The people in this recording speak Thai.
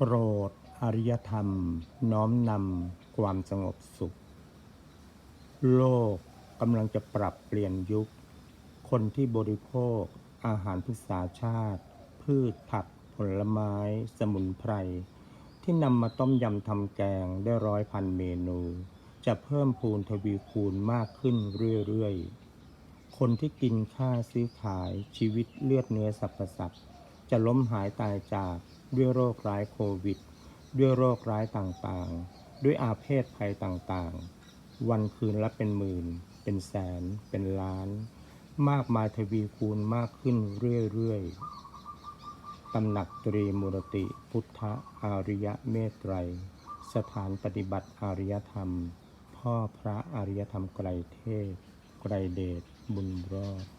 โปรดอริยธรรมน้อมนำความสงบสุข โลกกำลังจะปรับเปลี่ยนยุค คนที่บริโภคอาหารพืชสาชาติ พืชผักผลไม้ สมุนไพร ที่นำมาต้มยำทำแกงได้ร้อยพันเมนู จะเพิ่มพูนทวีคูณมากขึ้นเรื่อยๆ คนที่กินค่าซื้อขายชีวิตเลือดเนื้อสัพพสัตว์จะล้มหายตายจาก ด้วยโรคร้ายโควิด ด้วยโรคร้ายต่างๆ ด้วยอาเพศภัยต่างๆ วันคืนละเป็นหมื่น เป็นแสน เป็นล้าน มากมายทวีคูณมากขึ้นเรื่อยๆ ตำหนักตรีมูรติพุทธอาริยเมตไตร สถานปฏิบัติอารยธรรม พ่อพระอารยธรรมไกรเทพไกรเดชบุญรอด